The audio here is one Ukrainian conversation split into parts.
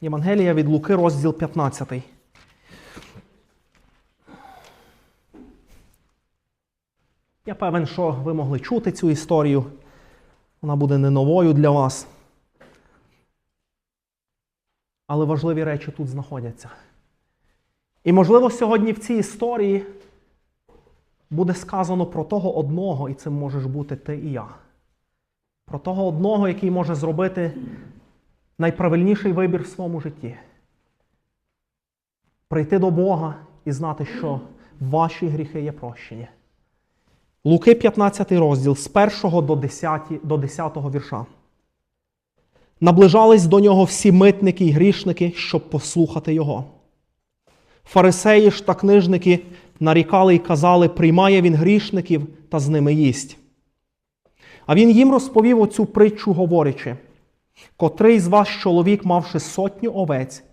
Євангелія від Луки, розділ 15. Я певен, що ви могли чути цю історію. Вона буде не новою для вас. Але важливі речі тут знаходяться. І, можливо, сьогодні в цій історії буде сказано про того одного, і цим можеш бути ти і я. Про того одного, який може зробити найправильніший вибір в своєму житті. Прийти до Бога і знати, що ваші гріхи є прощені. Луки 15 розділ з 1 до 10, до 10 вірша. Наближались до нього всі митники й грішники, щоб послухати його. Фарисеї ж та книжники нарікали й казали, приймає він грішників та з ними їсть. А він їм розповів оцю притчу, говорячи, котрий з вас чоловік, мавши сотню овець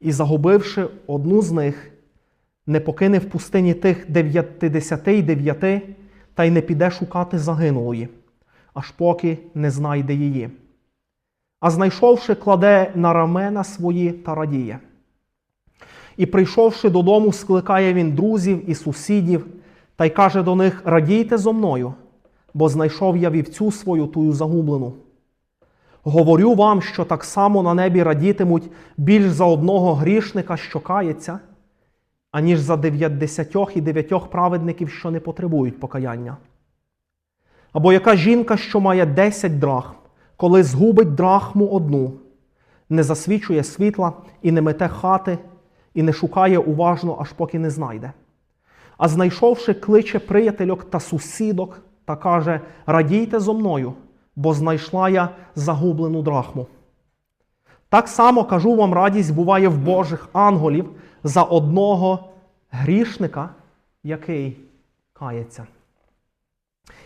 і загубивши одну з них, не покине в пустині тих дев'ятидесяти й дев'яти, та й не піде шукати загинулої, аж поки не знайде її. А знайшовши, кладе на рамена свої та радіє. І прийшовши додому, скликає він друзів і сусідів, та й каже до них: Радійте зо мною, бо знайшов я вівцю свою тую загублену. Говорю вам, що так само на небі радітимуть більш за одного грішника, що кається, аніж за дев'ятдесятьох і дев'ятьох праведників, що не потребують покаяння. Або яка жінка, що має десять драхм, коли згубить драхму одну, не засвічує світла і не мете хати, і не шукає уважно, аж поки не знайде. А знайшовши, кличе приятельок та сусідок та каже: Радійте зо мною, бо знайшла я загублену драхму. Так само кажу вам, радість буває в Божих анголів за одного грішника, який кається.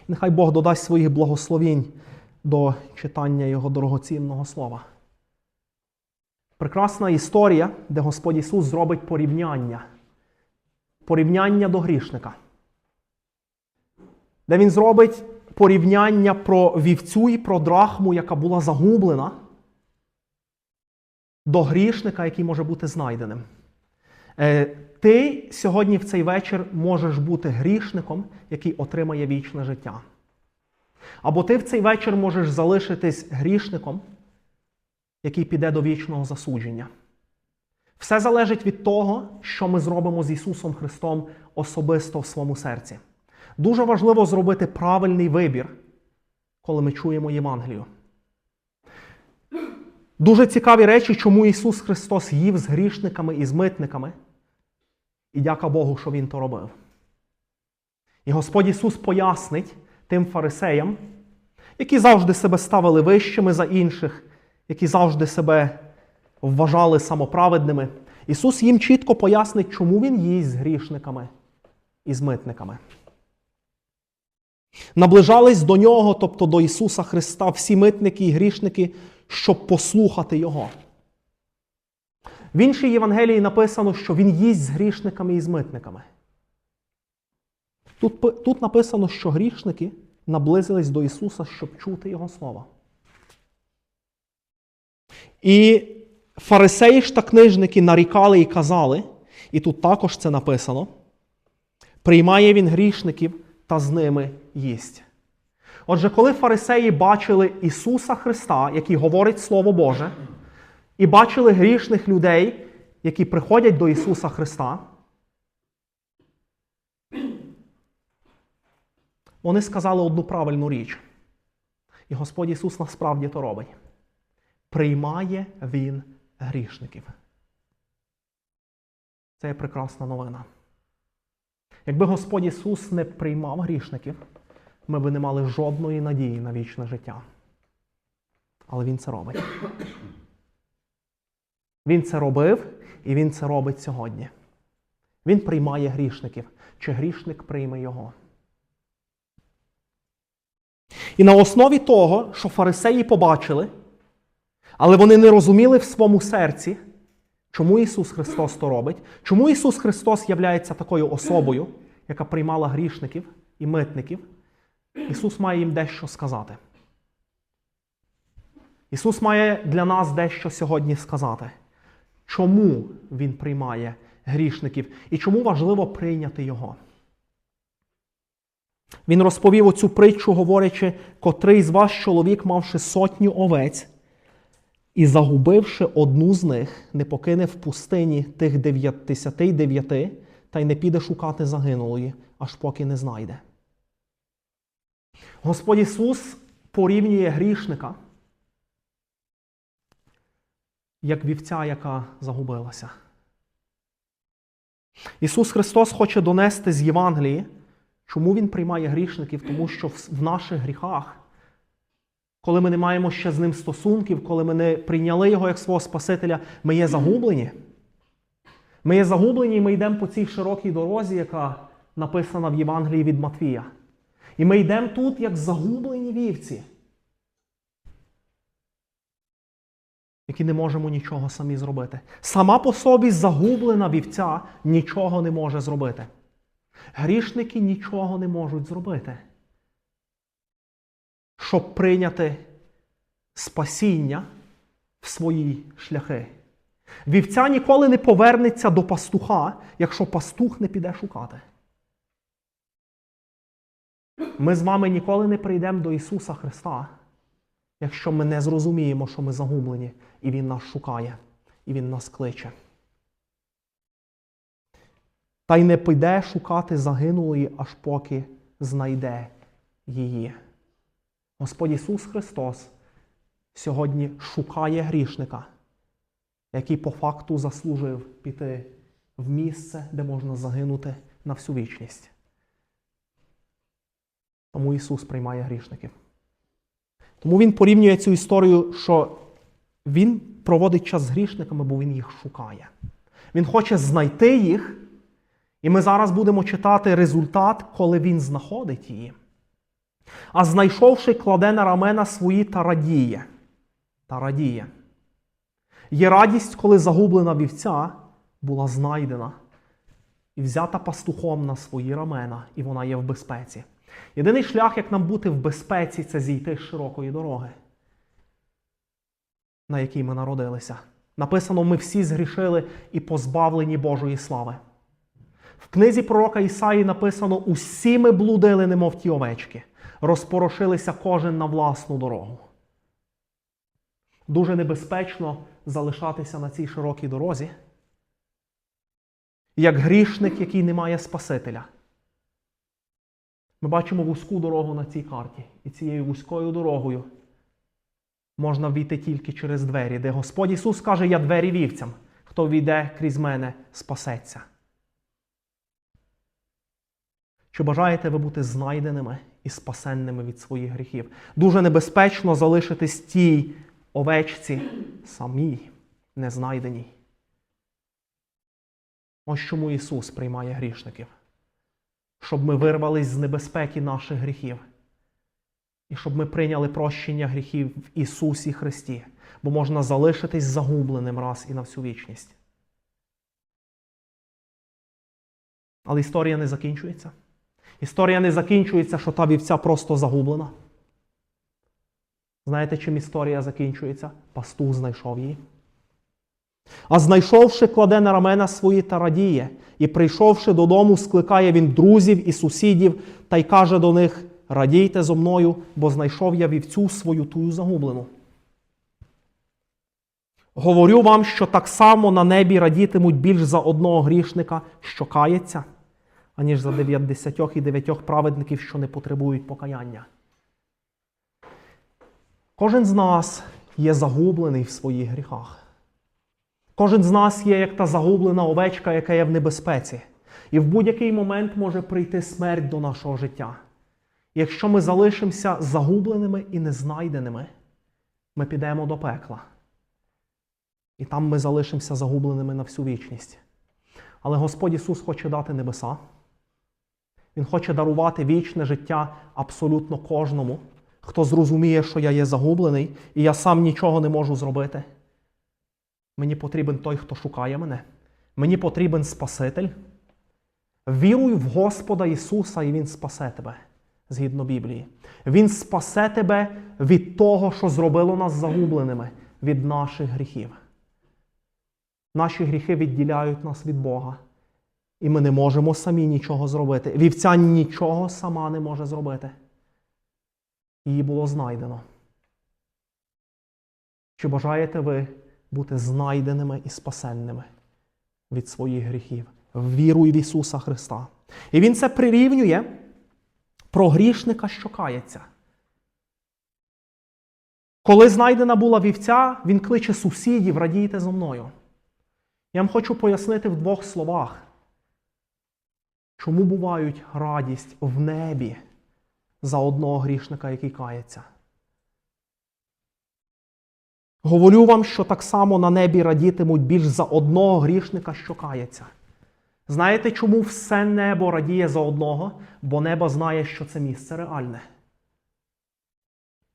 Нехай Бог додасть своїх благословінь до читання Його дорогоцінного слова. Прекрасна історія, де Господь Ісус зробить порівняння. Порівняння до грішника. Де Він зробить порівняння про вівцю і про драхму, яка була загублена, до грішника, який може бути знайденим. Е, Ти сьогодні в цей вечір можеш бути грішником, який отримає вічне життя. Або ти в цей вечір можеш залишитись грішником, який піде до вічного засудження. Все залежить від того, що ми зробимо з Ісусом Христом особисто в своєму серці. Дуже важливо зробити правильний вибір, коли ми чуємо Євангелію. Дуже цікаві речі, чому Ісус Христос їв з грішниками і з митниками. І дяка Богу, що Він то робив. І Господь Ісус пояснить тим фарисеям, які завжди себе ставили вищими за інших, які завжди себе вважали самоправедними. Ісус їм чітко пояснить, чому Він їсть з грішниками і з митниками. Наближались до нього, тобто до Ісуса Христа, всі митники і грішники, щоб послухати Його. В іншій Євангелії написано, що Він їсть з грішниками і з митниками. Тут, тут написано, що грішники наблизились до Ісуса, щоб чути Його Слово. І фарисеї ж та книжники нарікали і казали, і тут також це написано: приймає він грішників та з ними їсть. Отже, коли фарисеї бачили Ісуса Христа, який говорить Слово Боже, і бачили грішних людей, які приходять до Ісуса Христа, вони сказали одну правильну річ. І Господь Ісус насправді то робить. Приймає Він грішників. Це є прекрасна новина. Якби Господь Ісус не приймав грішників, ми б не мали жодної надії на вічне життя. Але Він це робить. Він це робив і Він це робить сьогодні. Він приймає грішників, чи грішник прийме його. І на основі того, що фарисеї побачили, але вони не розуміли в своєму серці, чому Ісус Христос то робить, чому Ісус Христос являється такою особою, яка приймала грішників і митників, Ісус має їм дещо сказати. Ісус має для нас дещо сьогодні сказати. чому він приймає грішників і чому важливо прийняти його. Він розповів оцю притчу, говорячи, котрий з вас чоловік, мавши сотню овець, і загубивши одну з них, не покине в пустині тих дев'ятдесяти дев'яти, та й не піде шукати загинулої, аж поки не знайде. Господь Ісус порівнює грішника як вівця, яка загубилася. Ісус Христос хоче донести з Євангелії, чому Він приймає грішників, тому що в наших гріхах, коли ми не маємо ще з ним стосунків, коли ми не прийняли Його як свого Спасителя, ми є загублені. Ми є загублені, і ми йдемо по цій широкій дорозі, яка написана в Євангелії від Матвія. І ми йдемо тут як загублені вівці, які не можемо нічого самі зробити. Сама по собі загублена вівця нічого не може зробити. Грішники нічого не можуть зробити, щоб прийняти спасіння в свої шляхи. Вівця ніколи не повернеться до пастуха, якщо пастух не піде шукати. Ми з вами ніколи не прийдемо до Ісуса Христа, якщо ми не зрозуміємо, що ми загублені, і Він нас шукає, і Він нас кличе. Та й не піде шукати загинулої, аж поки знайде її. Господь Ісус Христос сьогодні шукає грішника, який по факту заслужив піти в місце, де можна загинути на всю вічність. Тому Ісус приймає грішників. Тому Він порівнює цю історію, що Він проводить час з грішниками, бо Він їх шукає. Він хоче знайти їх, і ми зараз будемо читати результат, коли Він знаходить її. А знайшовши, кладе на рамена свої та радіє. Та радіє. Є радість, коли загублена вівця була знайдена і взята пастухом на свої рамена, і вона є в безпеці. Єдиний шлях, як нам бути в безпеці, це зійти з широкої дороги, на якій ми народилися. Написано, ми всі згрішили і позбавлені Божої слави. В книзі пророка Ісаї написано: усі ми блудили, немов ті овечки, розпорошилися кожен на власну дорогу. Дуже небезпечно залишатися на цій широкій дорозі, як грішник, який не має Спасителя. Ми бачимо вузьку дорогу на цій карті. І цією вузькою дорогою можна війти тільки через двері, де Господь Ісус каже, я двері вівцям. Хто війде крізь мене, спасеться. Чи бажаєте ви бути знайденими і спасенними від своїх гріхів? Дуже небезпечно залишитись тій овечці самій, незнайденій. Ось чому Ісус приймає грішників щоб ми вирвались з небезпеки наших гріхів. І щоб ми прийняли прощення гріхів в Ісусі Христі, бо можна залишитись загубленим раз і на всю вічність. Але історія не закінчується. Історія не закінчується, що та вівця просто загублена. Знаєте, чим історія закінчується? Пастух знайшов її. А знайшовши, кладе на рамена свої та радіє, і, прийшовши додому, скликає він друзів і сусідів та й каже до них: Радійте зо мною, бо знайшов я вівцю свою тую загублену. Говорю вам, що так само на небі радітимуть більш за одного грішника, що кається, аніж за дев'ятдесятьох і дев'ятьох праведників, що не потребують покаяння. Кожен з нас є загублений в своїх гріхах. Кожен з нас є як та загублена овечка, яка є в небезпеці. І в будь-який момент може прийти смерть до нашого життя. Якщо ми залишимося загубленими і незнайденими, ми підемо до пекла. І там ми залишимося загубленими на всю вічність. Але Господь Ісус хоче дати небеса. Він хоче дарувати вічне життя абсолютно кожному, хто зрозуміє, що я є загублений, і я сам нічого не можу зробити. Мені потрібен той, хто шукає мене. Мені потрібен Спаситель. Віруй в Господа Ісуса, і Він спасе тебе згідно Біблії. Він спасе тебе від того, що зробило нас загубленими, від наших гріхів. Наші гріхи відділяють нас від Бога. І ми не можемо самі нічого зробити. Вівця нічого сама не може зробити. Її було знайдено. Чи бажаєте ви бути знайденими і спасенними від своїх гріхів? Вірую в Ісуса Христа. І Він це прирівнює про грішника, що кається. Коли знайдена була вівця, він кличе сусідів, радійте зо мною. Я вам хочу пояснити в двох словах, чому бувають радість в небі за одного грішника, який кається. Говорю вам, що так само на небі радітимуть більш за одного грішника, що кається. Знаєте, чому все небо радіє за одного? Бо небо знає, що це місце реальне.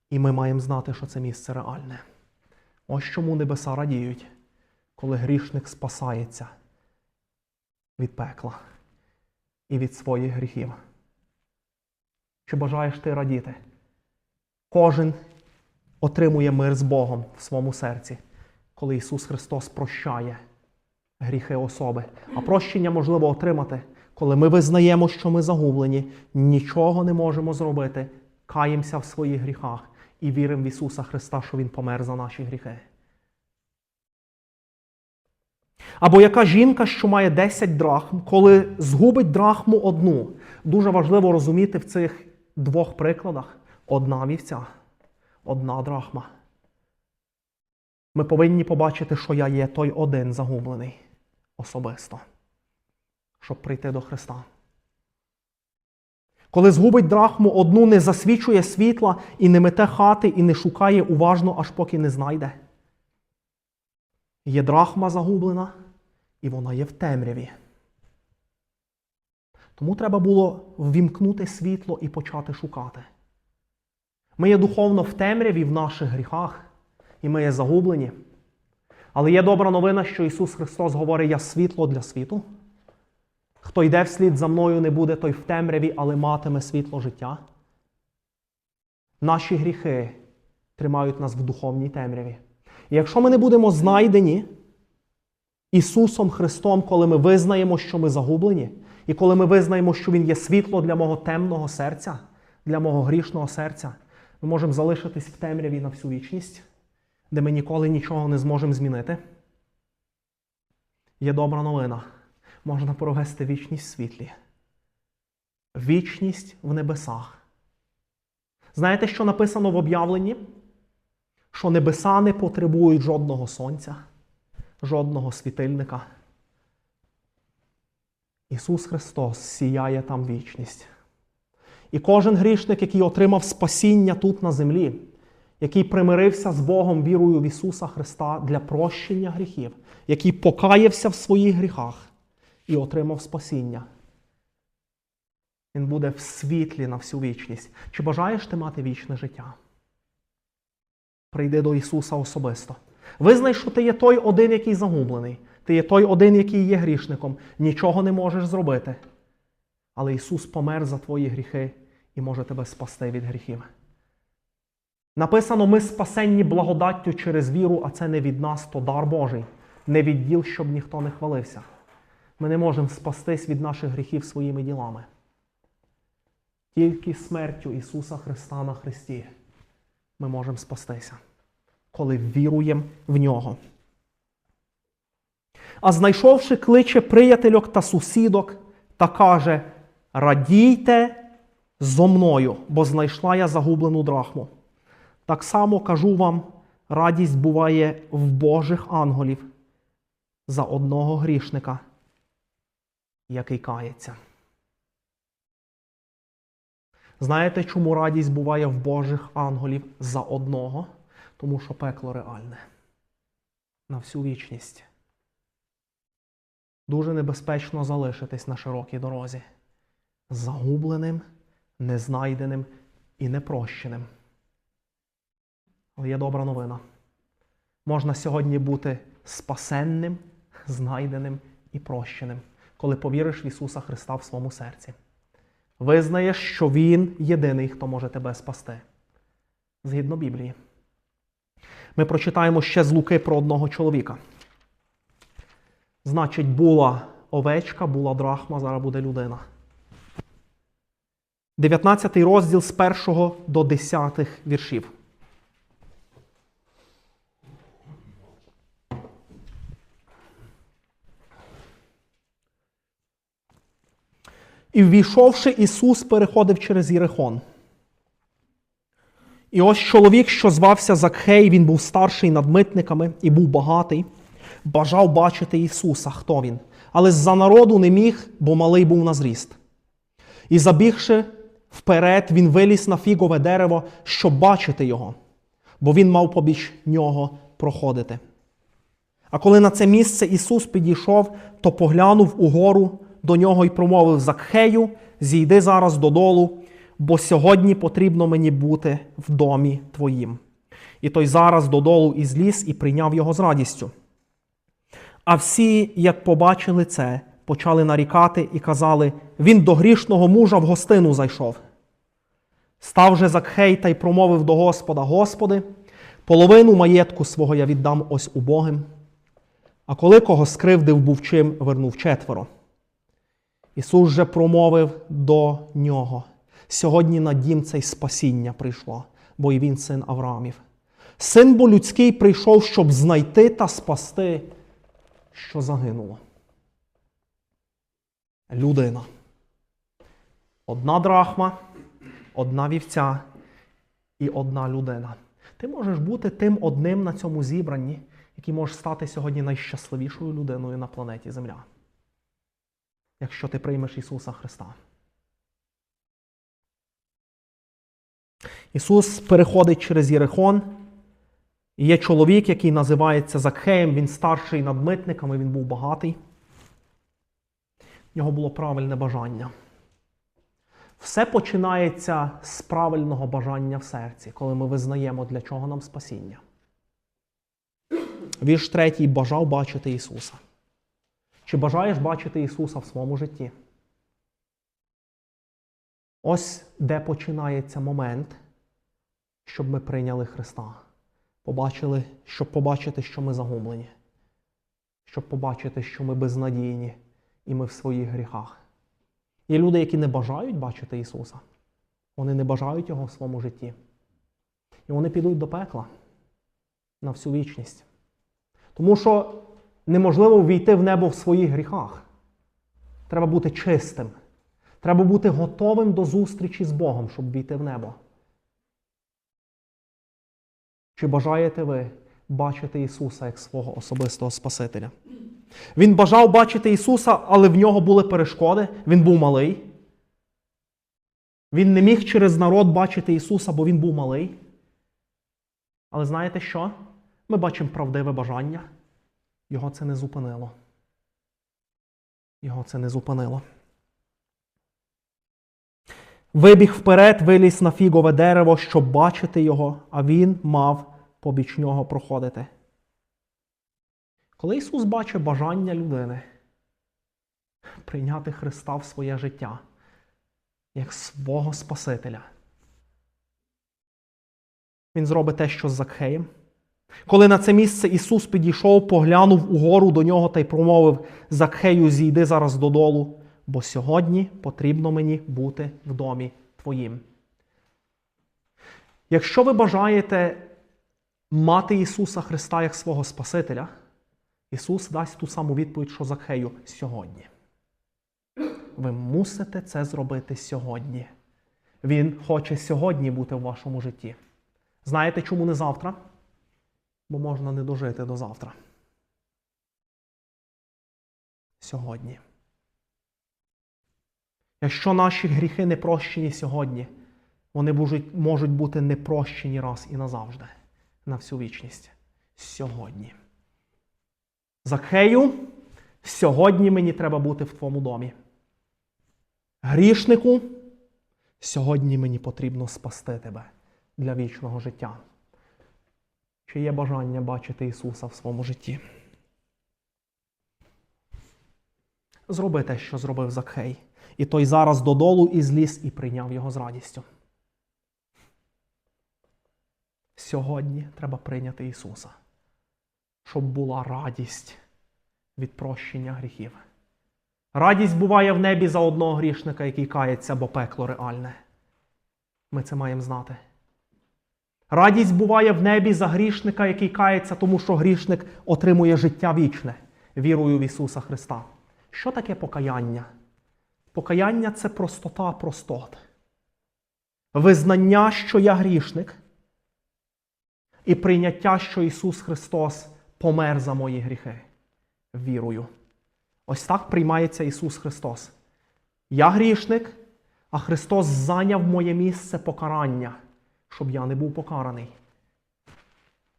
І ми маємо знати, що це місце реальне. Ось чому небеса радіють, коли грішник спасається від пекла і від своїх гріхів. Чи бажаєш ти радіти? Кожен отримує мир з Богом в своєму серці, коли Ісус Христос прощає гріхи особи. А прощення можливо отримати, коли ми визнаємо, що ми загублені, нічого не можемо зробити, каємося в своїх гріхах і віримо в Ісуса Христа, що Він помер за наші гріхи. Або яка жінка, що має 10 драхм, коли згубить драхму одну. Дуже важливо розуміти в цих двох прикладах одна вівця, одна драхма. Ми повинні побачити, що я є той один загублений особисто, щоб прийти до Христа. Коли згубить драхму одну, не засвічує світла і не мете хати, і не шукає уважно, аж поки не знайде. Є драхма загублена, і вона є в темряві. Тому треба було ввімкнути світло і почати шукати. Ми є духовно в темряві в наших гріхах, і ми є загублені. Але є добра новина, що Ісус Христос говорить: Я світло для світу. Хто йде вслід за мною, не буде той в темряві, але матиме світло життя. Наші гріхи тримають нас в духовній темряві. І якщо ми не будемо знайдені Ісусом Христом, коли ми визнаємо, що ми загублені, і коли ми визнаємо, що Він є світло для мого темного серця, для мого грішного серця, ми можемо залишитись в темряві на всю вічність, де ми ніколи нічого не зможемо змінити. Є добра новина. Можна провести вічність в світлі. Вічність в небесах. Знаєте, що написано в об'явленні? Що небеса не потребують жодного сонця, жодного світильника. Ісус Христос сіяє там вічність. І кожен грішник, який отримав спасіння тут на землі, який примирився з Богом вірою в Ісуса Христа для прощення гріхів, який покаявся в своїх гріхах і отримав спасіння. Він буде в світлі на всю вічність. Чи бажаєш ти мати вічне життя? Прийди до Ісуса особисто. Визнай, що ти є той один, який загублений. Ти є той один, який є грішником. Нічого не можеш зробити. Але Ісус помер за твої гріхи і може тебе спасти від гріхів. Написано: ми спасенні благодаттю через віру, а це не від нас, то дар Божий, не від діл, щоб ніхто не хвалився. Ми не можемо спастись від наших гріхів своїми ділами. Тільки смертю Ісуса Христа на Христі ми можемо спастися, коли віруємо в Нього. А знайшовши кличе приятельок та сусідок та каже: Радійте зо мною, бо знайшла я загублену драхму. Так само кажу вам, радість буває в Божих ангелів за одного грішника, який кається. Знаєте, чому радість буває в Божих ангелів за одного? Тому що пекло реальне на всю вічність. Дуже небезпечно залишитись на широкій дорозі, загубленим, незнайденим і непрощеним. Але є добра новина. Можна сьогодні бути спасенним, знайденим і прощеним, коли повіриш в Ісуса Христа в своєму серці. Визнаєш, що Він єдиний, хто може тебе спасти. Згідно Біблії. Ми прочитаємо ще з Луки про одного чоловіка. Значить, була овечка, була драхма, зараз буде людина. 19 розділ з 1 до 10 віршів. І ввійшовши, Ісус переходив через Єрихон. І ось чоловік, що звався Закхей, він був старший над митниками і був багатий, бажав бачити Ісуса, хто він. Але з-за народу не міг, бо малий був на зріст. І забігши вперед, він виліз на фігове дерево, щоб бачити його, бо він мав побіч нього проходити. А коли на це місце Ісус підійшов, то поглянув угору до нього і промовив Закхею, зійди зараз додолу, бо сьогодні потрібно мені бути в домі твоїм. І той зараз додолу і зліз і прийняв його з радістю. А всі, як побачили це, почали нарікати і казали: Він до грішного мужа в гостину зайшов. Став же Закхей та й промовив до Господа: Господи, половину маєтку свого я віддам ось убогим. А коли кого скривдив був чим, вернув четверо. Ісус же промовив до нього: сьогодні на дім цей спасіння прийшло, бо і він син Авраамів. Син бо людський прийшов, щоб знайти та спасти, що загинуло. Людина. Одна драхма, одна вівця і одна людина. Ти можеш бути тим одним на цьому зібранні, який може стати сьогодні найщасливішою людиною на планеті Земля. Якщо ти приймеш Ісуса Христа. Ісус переходить через Єрихон. І є чоловік, який називається Закхеєм, він старший над митниками, він був багатий. В нього було правильне бажання. Все починається з правильного бажання в серці, коли ми визнаємо, для чого нам спасіння. Вірш третій бажав бачити Ісуса. Чи бажаєш бачити Ісуса в своєму житті? Ось де починається момент, щоб ми прийняли Христа. Побачили, щоб побачити, що ми загублені, щоб побачити, що ми безнадійні і ми в своїх гріхах. Є люди, які не бажають бачити Ісуса. Вони не бажають Його в своєму житті. І вони підуть до пекла на всю вічність. Тому що неможливо ввійти в небо в своїх гріхах. Треба бути чистим. Треба бути готовим до зустрічі з Богом, щоб війти в небо. Чи бажаєте ви бачити Ісуса як свого особистого Спасителя? Він бажав бачити Ісуса, але в нього були перешкоди. Він був малий. Він не міг через народ бачити Ісуса, бо Він був малий. Але знаєте що? Ми бачимо правдиве бажання. Його це не зупинило. Його це не зупинило. Вибіг вперед, виліз на фігове дерево, щоб бачити його, а він мав побіч нього проходити. Коли Ісус бачить бажання людини прийняти Христа в своє життя як свого Спасителя, Він зробить те, що з Закхеєм. Коли на це місце Ісус підійшов, поглянув угору до нього та й промовив Закхею, зійди зараз додолу, бо сьогодні потрібно мені бути в домі твоїм. Якщо ви бажаєте мати Ісуса Христа як свого Спасителя, Ісус дасть ту саму відповідь, що Закхею сьогодні. Ви мусите це зробити сьогодні. Він хоче сьогодні бути в вашому житті. Знаєте, чому не завтра? Бо можна не дожити до завтра. Сьогодні. Якщо наші гріхи не прощені сьогодні, вони можуть, бути не прощені раз і назавжди, на всю вічність. Сьогодні. Закхею, сьогодні мені треба бути в твоєму домі. Грішнику, сьогодні мені потрібно спасти тебе для вічного життя. Чи є бажання бачити Ісуса в своєму житті? Зроби те, що зробив Закхей. І той зараз додолу і зліз і прийняв його з радістю. Сьогодні треба прийняти Ісуса, щоб була радість від прощення гріхів. Радість буває в небі за одного грішника, який кається, бо пекло реальне. Ми це маємо знати. Радість буває в небі за грішника, який кається, тому що грішник отримує життя вічне вірою в Ісуса Христа. Що таке покаяння? Покаяння це простота простот. Визнання, що я грішник, і прийняття, що Ісус Христос помер за мої гріхи. Вірою. Ось так приймається Ісус Христос. Я грішник, а Христос зайняв моє місце покарання, щоб я не був покараний.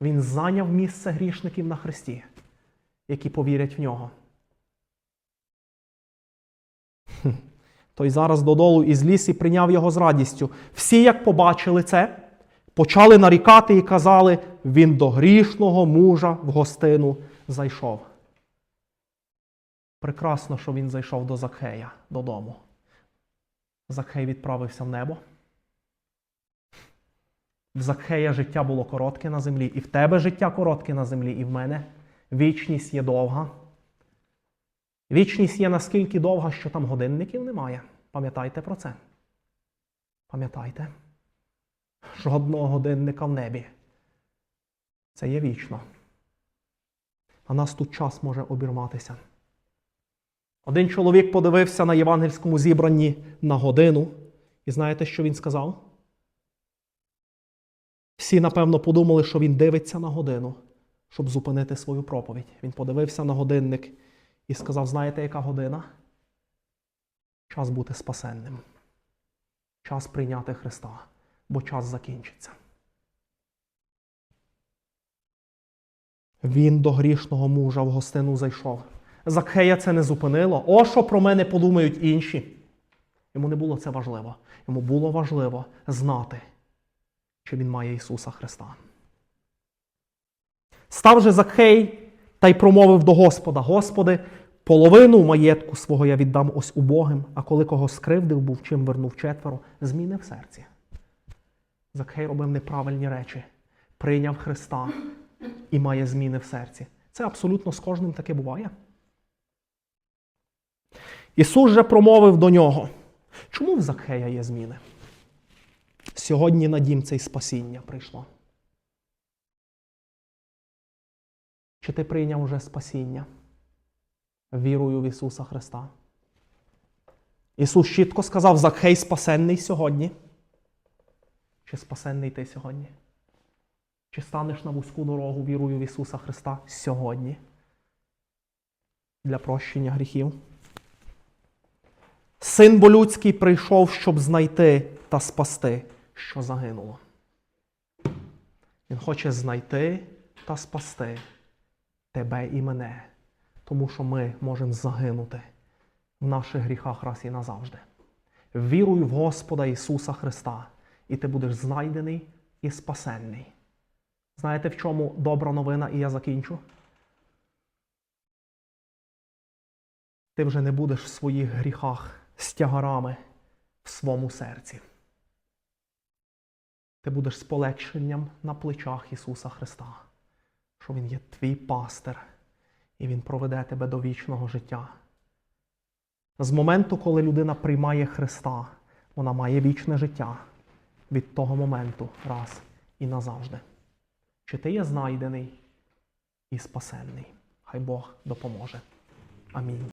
Він зайняв місце грішників на Христі, які повірять в нього. Той зараз додолу із лісі прийняв його з радістю. Всі, як побачили це, почали нарікати і казали, він до грішного мужа в гостину зайшов. Прекрасно, що він зайшов до Закхея додому. Закхей відправився в небо. В Закхея життя було коротке на землі, і в тебе життя коротке на землі, і в мене. Вічність є довга. Вічність є наскільки довга, що там годинників немає. Пам'ятайте про це. Пам'ятайте. Жодного годинника в небі. Це є вічно. А нас тут час може обірватися. Один чоловік подивився на євангельському зібранні на годину. І знаєте, що він сказав? Всі, напевно, подумали, що він дивиться на годину, щоб зупинити свою проповідь. Він подивився на годинник і сказав: знаєте, яка година? Час бути спасенним. Час прийняти Христа, бо час закінчиться. Він до грішного мужа в гостину зайшов. Закхея це не зупинило. О, що про мене подумають інші. Йому не було це важливо. Йому було важливо знати, чи він має Ісуса Христа. Став же Закхей та й промовив до Господа: Господи, половину маєтку свого я віддам ось убогим, а коли кого скривдив був, чим вернув четверо, зміни в серці. Закхей робив неправильні речі, прийняв Христа і має зміни в серці. Це абсолютно з кожним таке буває. Ісус же промовив до нього, чому в Закхея є зміни? Сьогодні на дім це й спасіння прийшло. Чи ти прийняв уже спасіння вірою в Ісуса Христа? Ісус чітко сказав, Закхей спасенний сьогодні. Чи спасенний ти сьогодні? Чи станеш на вузьку дорогу вірою в Ісуса Христа сьогодні? Для прощення гріхів? Син болюдський прийшов, щоб знайти та спасти, що загинуло. Він хоче знайти та спасти тебе і мене, тому що ми можемо загинути в наших гріхах раз і назавжди. Віруй в Господа Ісуса Христа, і ти будеш знайдений і спасенний. Знаєте, в чому добра новина, і я закінчу? Ти вже не будеш в своїх гріхах з тягарами в своєму серці. Ти будеш з полегшенням на плечах Ісуса Христа, що Він є твій пастир, і Він проведе тебе до вічного життя. З моменту, коли людина приймає Христа, вона має вічне життя від того моменту раз і назавжди. Чи ти є знайдений і спасенний? Хай Бог допоможе. Амінь.